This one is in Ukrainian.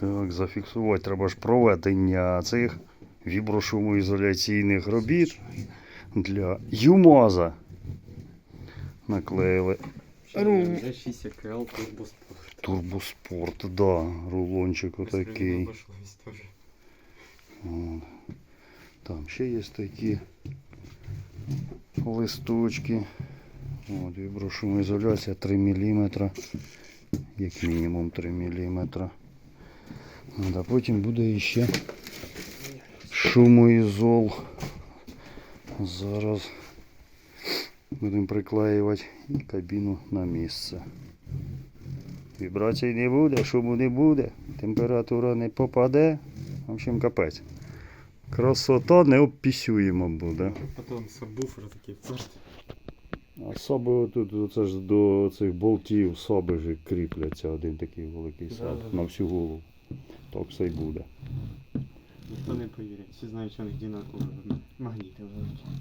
Так, зафіксувати треба ж проведення цих віброшумоізоляційних робіт для ЮМАЗа. Наклеїли Ру- Вже 6 КЛ турбоспорт. турбоспорт, да, рулончик отакий. Там ще є такі листочки. От, віброшумоізоляція 3 мм. Як мінімум 3 мм. От, а потім буде ще шумоізол. Зараз будемо приклеювати і кабіну на місце. Вібрацій не буде, шуму не буде, температура не попаде. В общем, капець. Красота не обпісюємо буде. Потім сабвуфер такий царт. А соби отут, оце ж до цих болтів соби ж кріпляться один такий великий саб Да-да-да. на всю голову. Так все й буде. Ніхто не повірить. Всі знають, що вони них одинаково магніти лежать.